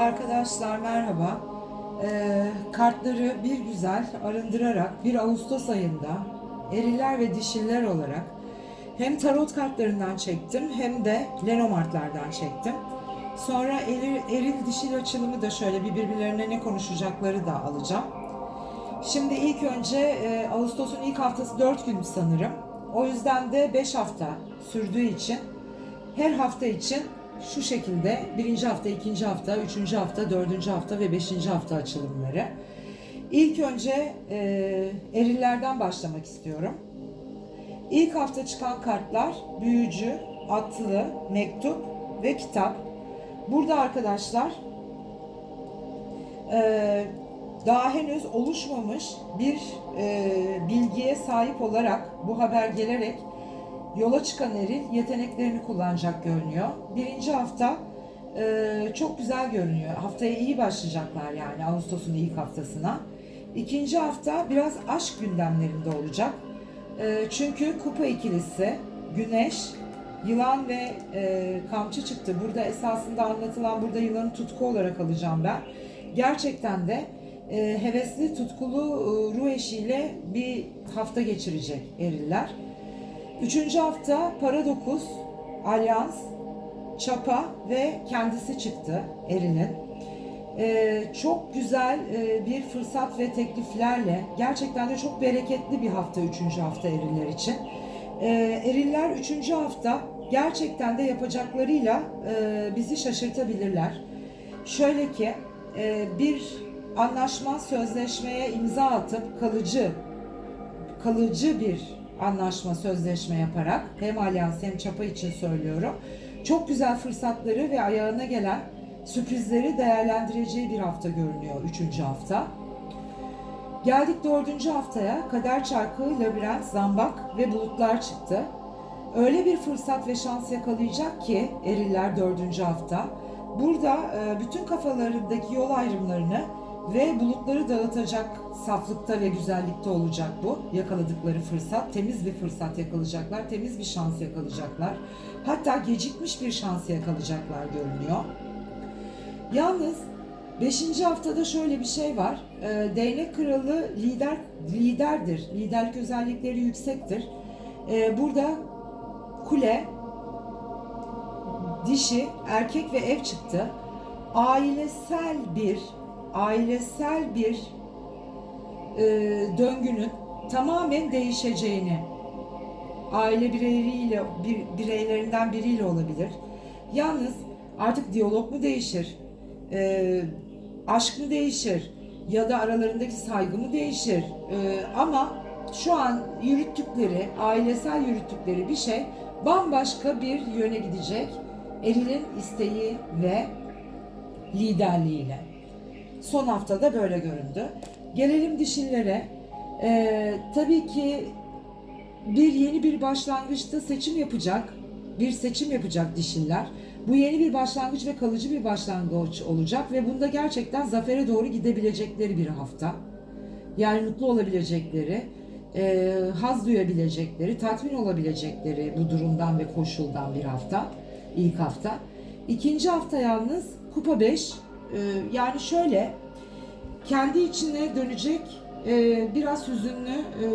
Arkadaşlar merhaba. Ee, kartları bir güzel arındırarak 1 Ağustos ayında eriller ve dişiller olarak hem tarot kartlarından çektim hem de Lenomartlardan çektim. Sonra eril, eril dişil açılımı da şöyle bir birbirlerine ne konuşacakları da alacağım. Şimdi ilk önce e, Ağustos'un ilk haftası 4 gün sanırım. O yüzden de 5 hafta sürdüğü için her hafta için şu şekilde birinci hafta, ikinci hafta, üçüncü hafta, dördüncü hafta ve beşinci hafta açılımları. İlk önce e, erillerden başlamak istiyorum. İlk hafta çıkan kartlar büyücü, atlı, mektup ve kitap. Burada arkadaşlar e, daha henüz oluşmamış bir e, bilgiye sahip olarak bu haber gelerek yola çıkan eril yeteneklerini kullanacak görünüyor. Birinci hafta e, çok güzel görünüyor. Haftaya iyi başlayacaklar yani Ağustos'un ilk haftasına. İkinci hafta biraz aşk gündemlerinde olacak. E, çünkü kupa ikilisi, güneş, yılan ve e, kamçı çıktı. Burada esasında anlatılan burada yılanı tutku olarak alacağım ben. Gerçekten de e, hevesli, tutkulu e, ruh eşiyle bir hafta geçirecek eriller. Üçüncü hafta para dokuz, alyans, çapa ve kendisi çıktı erinin. Ee, çok güzel e, bir fırsat ve tekliflerle gerçekten de çok bereketli bir hafta üçüncü hafta eriller için. Ee, eriller üçüncü hafta gerçekten de yapacaklarıyla e, bizi şaşırtabilirler. Şöyle ki e, bir anlaşma sözleşmeye imza atıp kalıcı kalıcı bir anlaşma, sözleşme yaparak hem alyans hem çapa için söylüyorum. Çok güzel fırsatları ve ayağına gelen sürprizleri değerlendireceği bir hafta görünüyor üçüncü hafta. Geldik dördüncü haftaya. Kader çarkı, labirent, zambak ve bulutlar çıktı. Öyle bir fırsat ve şans yakalayacak ki eriller dördüncü hafta. Burada e, bütün kafalarındaki yol ayrımlarını ve bulutları dağıtacak saflıkta ve güzellikte olacak bu yakaladıkları fırsat. Temiz bir fırsat yakalayacaklar, temiz bir şans yakalayacaklar. Hatta gecikmiş bir şans yakalayacaklar görünüyor. Yalnız 5. haftada şöyle bir şey var. Ee, değnek kralı lider liderdir. Liderlik özellikleri yüksektir. Ee, burada kule, dişi, erkek ve ev çıktı. Ailesel bir ailesel bir e, döngünün tamamen değişeceğini aile bireyleriyle bir, bireylerinden biriyle olabilir. Yalnız artık diyalog mu değişir? E, aşk mı değişir? Ya da aralarındaki saygı mı değişir? E, ama şu an yürüttükleri, ailesel yürüttükleri bir şey bambaşka bir yöne gidecek. Eril'in isteği ve liderliğiyle. Son haftada böyle göründü. Gelelim dişillere. Ee, tabii ki bir yeni bir başlangıçta seçim yapacak. Bir seçim yapacak dişiller. Bu yeni bir başlangıç ve kalıcı bir başlangıç olacak ve bunda gerçekten zafere doğru gidebilecekleri bir hafta. Yani mutlu olabilecekleri, e, haz duyabilecekleri, tatmin olabilecekleri bu durumdan ve koşuldan bir hafta. ilk hafta. İkinci hafta yalnız kupa 5. yani şöyle kendi içine dönecek e, biraz hüzünlü e,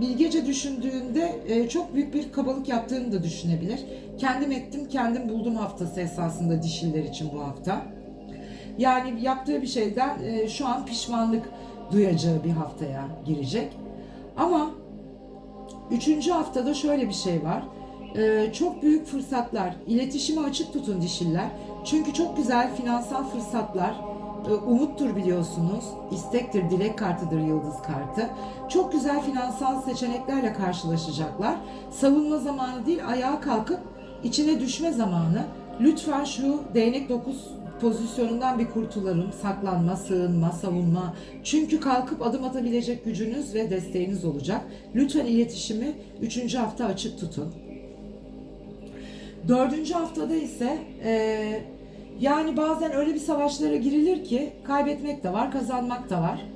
bilgece düşündüğünde e, çok büyük bir kabalık yaptığını da düşünebilir. Kendim ettim, kendim buldum haftası esasında dişiller için bu hafta. Yani yaptığı bir şeyden şu an pişmanlık duyacağı bir haftaya girecek. Ama üçüncü haftada şöyle bir şey var. Çok büyük fırsatlar, iletişimi açık tutun dişiller. Çünkü çok güzel finansal fırsatlar, e, umuttur biliyorsunuz. istektir, dilek kartıdır yıldız kartı. Çok güzel finansal seçeneklerle karşılaşacaklar. Savunma zamanı değil, ayağa kalkıp içine düşme zamanı. Lütfen şu değnek dokuz pozisyonundan bir kurtulalım. Saklanma, sığınma, savunma. Çünkü kalkıp adım atabilecek gücünüz ve desteğiniz olacak. Lütfen iletişimi 3. hafta açık tutun. Dördüncü haftada ise e, yani bazen öyle bir savaşlara girilir ki kaybetmek de var, kazanmak da var.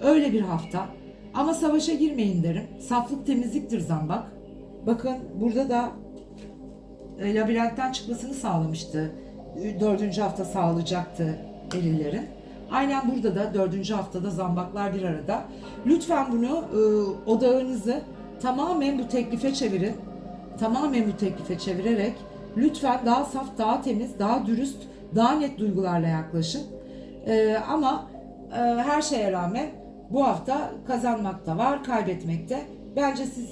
Öyle bir hafta. Ama savaşa girmeyin derim. Saflık temizliktir zambak. Bakın burada da e, labirentten çıkmasını sağlamıştı dördüncü hafta sağlayacaktı erillerin. Aynen burada da dördüncü haftada zambaklar bir arada. Lütfen bunu e, odağınızı tamamen bu teklife çevirin. Tamamen bu teklife çevirerek lütfen daha saf, daha temiz, daha dürüst, daha net duygularla yaklaşın. E, ama e, her şeye rağmen bu hafta kazanmak da var, kaybetmek de. Bence siz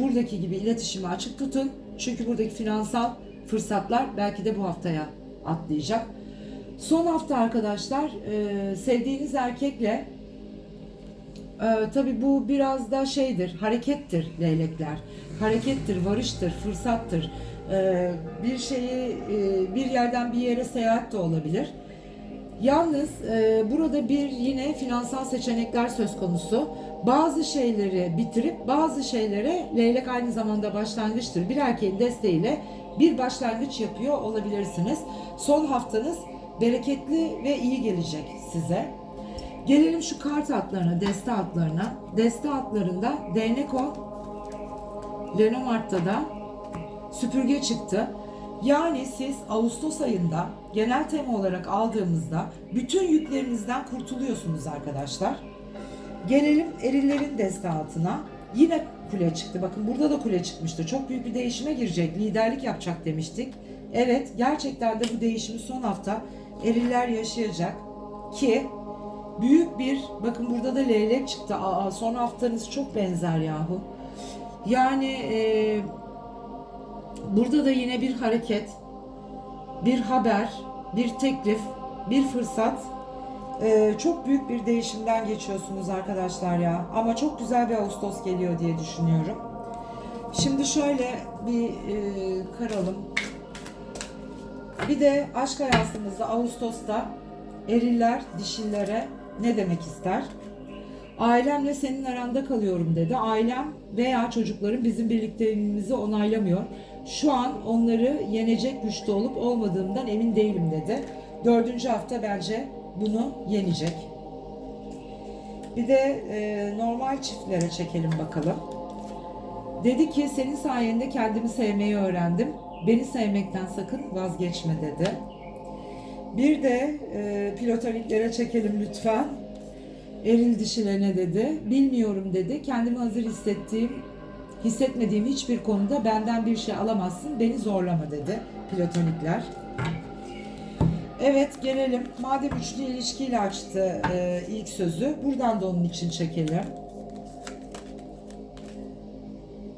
buradaki gibi iletişimi açık tutun. Çünkü buradaki finansal fırsatlar belki de bu haftaya atlayacak. Son hafta arkadaşlar e, sevdiğiniz erkekle e, tabi bu biraz da şeydir, harekettir leylekler. Harekettir, varıştır, fırsattır. E, bir şeyi e, bir yerden bir yere seyahat de olabilir. Yalnız e, burada bir yine finansal seçenekler söz konusu. Bazı şeyleri bitirip bazı şeylere leylek aynı zamanda başlangıçtır. Bir erkeğin desteğiyle bir başlangıç yapıyor olabilirsiniz. Son haftanız bereketli ve iyi gelecek size. Gelelim şu kart hatlarına, deste hatlarına. Deste hatlarında Deneco, Lenormand'da da süpürge çıktı. Yani siz Ağustos ayında genel tema olarak aldığımızda bütün yüklerinizden kurtuluyorsunuz arkadaşlar. Gelelim erillerin deste altına. Yine kule çıktı. Bakın burada da kule çıkmıştı. Çok büyük bir değişime girecek. Liderlik yapacak demiştik. Evet gerçekten de bu değişimi son hafta eriller yaşayacak. Ki büyük bir bakın burada da leylek çıktı. Aa, son haftanız çok benzer yahu. Yani e, burada da yine bir hareket, bir haber, bir teklif, bir fırsat. Ee, çok büyük bir değişimden geçiyorsunuz arkadaşlar ya. Ama çok güzel bir Ağustos geliyor diye düşünüyorum. Şimdi şöyle bir e, karalım. Bir de aşk hayatımızda Ağustos'ta eriller dişillere ne demek ister? Ailemle senin aranda kalıyorum dedi. Ailem veya çocuklarım bizim birlikteliğimizi onaylamıyor. Şu an onları yenecek güçte olup olmadığımdan emin değilim dedi. Dördüncü hafta bence bunu yenecek. Bir de e, normal çiftlere çekelim bakalım. Dedi ki senin sayende kendimi sevmeyi öğrendim. Beni sevmekten sakın vazgeçme dedi. Bir de e, platoniklere çekelim lütfen. Eril dişile ne dedi? Bilmiyorum dedi. Kendimi hazır hissettiğim, hissetmediğim hiçbir konuda benden bir şey alamazsın. Beni zorlama dedi platonikler. Evet gelelim. Madem üçlü ilişkiyle açtı e, ilk sözü. Buradan da onun için çekelim.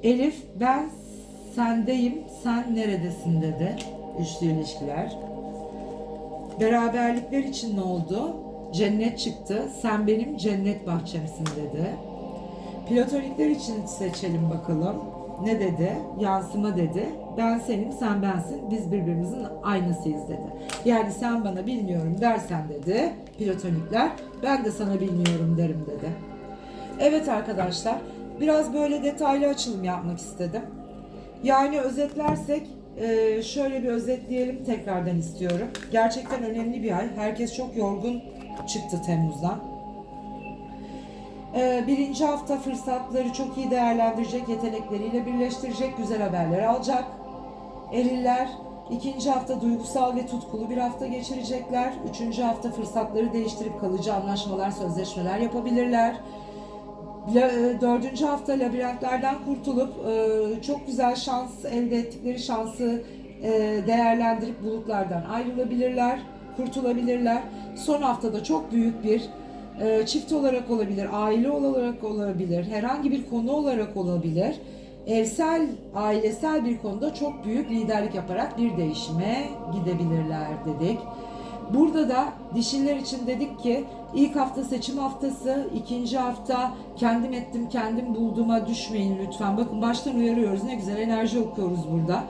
Elif ben sendeyim sen neredesin dedi. Üçlü ilişkiler. Beraberlikler için ne oldu? Cennet çıktı. Sen benim cennet bahçemsin dedi. Platonikler için seçelim bakalım. Ne dedi? Yansıma dedi. Ben senim, sen bensin. Biz birbirimizin aynısıyız dedi. Yani sen bana bilmiyorum dersen dedi. Platonikler. Ben de sana bilmiyorum derim dedi. Evet arkadaşlar. Biraz böyle detaylı açılım yapmak istedim. Yani özetlersek e, şöyle bir özetleyelim tekrardan istiyorum. Gerçekten önemli bir ay. Herkes çok yorgun çıktı Temmuz'dan. Ee, Birinci hafta fırsatları çok iyi değerlendirecek, yetenekleriyle birleştirecek, güzel haberler alacak. Eriller ikinci hafta duygusal ve tutkulu bir hafta geçirecekler. Üçüncü hafta fırsatları değiştirip kalıcı anlaşmalar, sözleşmeler yapabilirler. E, Dördüncü hafta labirentlerden kurtulup e, çok güzel şans elde ettikleri şansı e, değerlendirip bulutlardan ayrılabilirler, kurtulabilirler. Son haftada çok büyük bir e, çift olarak olabilir, aile olarak olabilir, herhangi bir konu olarak olabilir. Evsel, ailesel bir konuda çok büyük liderlik yaparak bir değişime gidebilirler dedik. Burada da dişiller için dedik ki ilk hafta seçim haftası, ikinci hafta kendim ettim, kendim bulduğuma düşmeyin lütfen. Bakın baştan uyarıyoruz ne güzel enerji okuyoruz burada.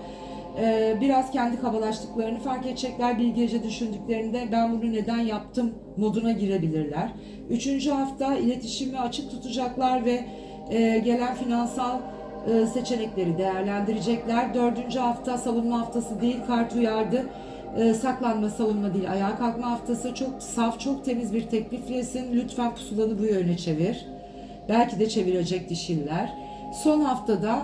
Ee, biraz kendi kabalaştıklarını fark edecekler. Bir gece düşündüklerinde ben bunu neden yaptım moduna girebilirler. Üçüncü hafta iletişimi açık tutacaklar ve e, gelen finansal e, seçenekleri değerlendirecekler. Dördüncü hafta savunma haftası değil, kart uyardı. E, saklanma, savunma değil, ayağa kalkma haftası. Çok saf, çok temiz bir tekliflesin. Lütfen pusulanı bu yöne çevir. Belki de çevirecek dişiller. Son haftada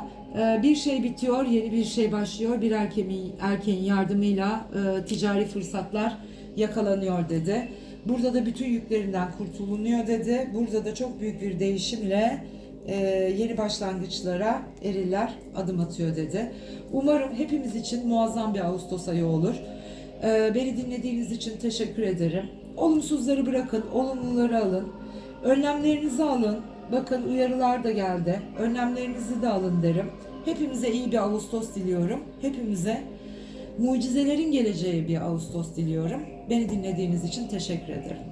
bir şey bitiyor, yeni bir şey başlıyor. Bir erkeğin, erkeğin yardımıyla e, ticari fırsatlar yakalanıyor dedi. Burada da bütün yüklerinden kurtulunuyor dedi. Burada da çok büyük bir değişimle e, yeni başlangıçlara eriller adım atıyor dedi. Umarım hepimiz için muazzam bir Ağustos ayı olur. Ee, beni dinlediğiniz için teşekkür ederim. Olumsuzları bırakın, olumluları alın. Önlemlerinizi alın. Bakın uyarılar da geldi. Önlemlerinizi de alın derim. Hepimize iyi bir Ağustos diliyorum. Hepimize mucizelerin geleceği bir Ağustos diliyorum. Beni dinlediğiniz için teşekkür ederim.